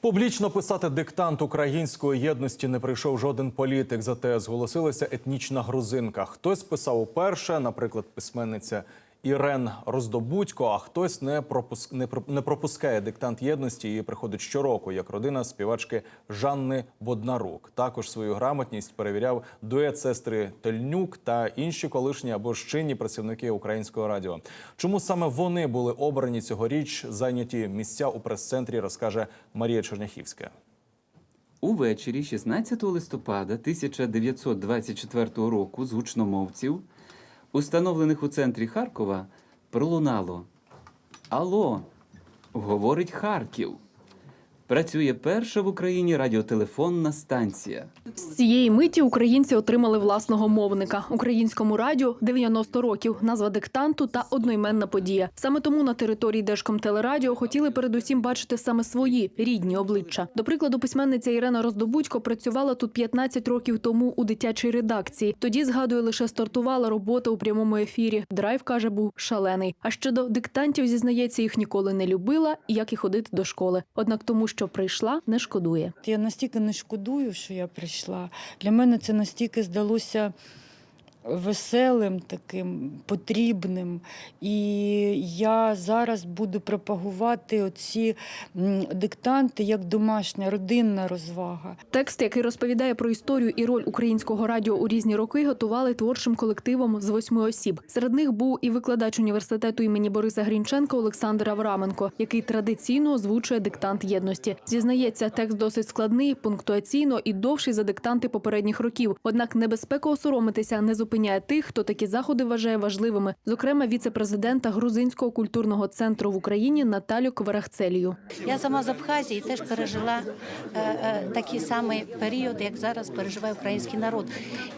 Публічно писати диктант української єдності не прийшов жоден політик. Зате зголосилася етнічна грузинка. Хтось писав уперше, наприклад, письменниця Ірен Роздобудько, а хтось не пропуск не, про- не пропускає диктант єдності і приходить щороку, як родина співачки Жанни Боднарук. Також свою грамотність перевіряв дует сестри Тельнюк та інші колишні або ж чинні працівники українського радіо. Чому саме вони були обрані цьогоріч, зайняті місця у прес-центрі, розкаже Марія Черняхівська. Увечері 16 листопада 1924 року з установлених у центрі Харкова, пролунало Алло, говорить Харків. Працює перша в Україні радіотелефонна станція. З цієї миті українці отримали власного мовника. Українському радіо 90 років, назва диктанту та одноіменна подія. Саме тому на території Держкомтелерадіо хотіли передусім бачити саме свої рідні обличчя. До прикладу, письменниця Ірена Роздобудько працювала тут 15 років тому у дитячій редакції. Тоді згадує, лише стартувала робота у прямому ефірі. Драйв каже, був шалений. А щодо диктантів, зізнається, їх ніколи не любила, як і ходити до школи. Однак тому, що прийшла, не шкодує. Я настільки не шкодую, що я прийшла. Для мене це настільки здалося веселим, таким потрібним. І я зараз буду пропагувати оці диктанти як домашня родинна розвага. Текст, який розповідає про історію і роль українського радіо у різні роки, готували творчим колективом з восьми осіб. Серед них був і викладач університету імені Бориса Грінченка Олександр Авраменко, який традиційно озвучує диктант єдності. Зізнається, текст досить складний, пунктуаційно і довший за диктанти попередніх років. Однак небезпека осоромитися не зупиняє тих, хто такі заходи вважає важливими. Зокрема, віце-президента Грузинського культурного центру в Україні Наталю Кварахцелію. Я сама з Абхазії теж пережила е, е, такий самий період, як зараз переживає український народ.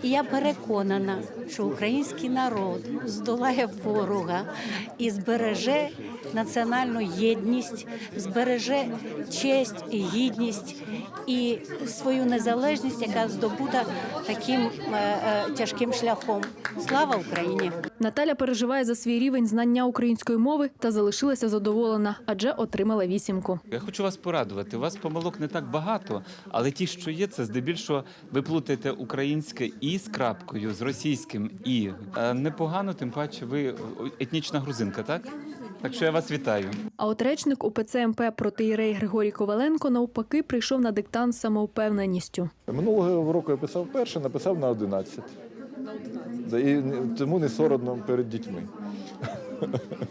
І я переконана, що український народ здолає ворога і збереже національну єдність, збереже честь гідність і свою незалежність, яка здобута таким е, е, тяжким шляхом. Слава Україні! Наталя переживає за свій рівень знання української мови та залишилася задоволена, адже отримала вісімку. Я хочу вас порадувати. У вас помилок не так багато, але ті, що є, це здебільшого ви плутаєте українське і з крапкою, з російським і. Е, Непогано, тим паче, ви етнічна грузинка, так? Так що я вас вітаю. А от речник УПЦ МП протиєрей Григорій Коваленко навпаки прийшов на диктант з самовпевненістю. Минулого року я писав перше, написав на 11. І тому не соромно перед дітьми.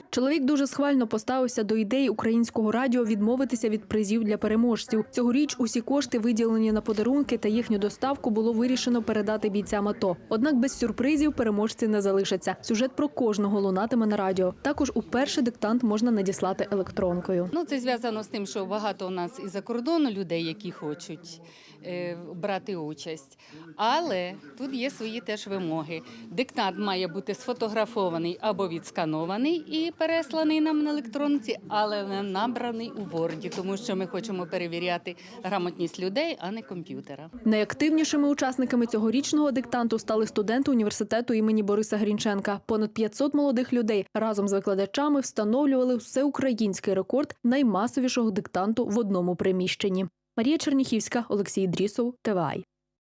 Чоловік дуже схвально поставився до ідеї українського радіо відмовитися від призів для переможців. Цьогоріч усі кошти, виділені на подарунки та їхню доставку, було вирішено передати бійцям АТО. Однак без сюрпризів переможці не залишаться. Сюжет про кожного лунатиме на радіо. Також у перший диктант можна надіслати електронкою. Ну, це зв'язано з тим, що багато у нас із-за кордону людей, які хочуть е, брати участь. Але тут є свої теж вимоги. Диктант має бути сфотографований або відсканований і пересланий нам на електронці, але не набраний у Ворді, тому що ми хочемо перевіряти грамотність людей, а не комп'ютера. Найактивнішими учасниками цьогорічного диктанту стали студенти університету імені Бориса Грінченка. Понад 500 молодих людей разом з викладачами встановлювали всеукраїнський рекорд наймасовішого диктанту в одному приміщенні. Марія Черніхівська, Олексій Дрісов, ТВАЙ.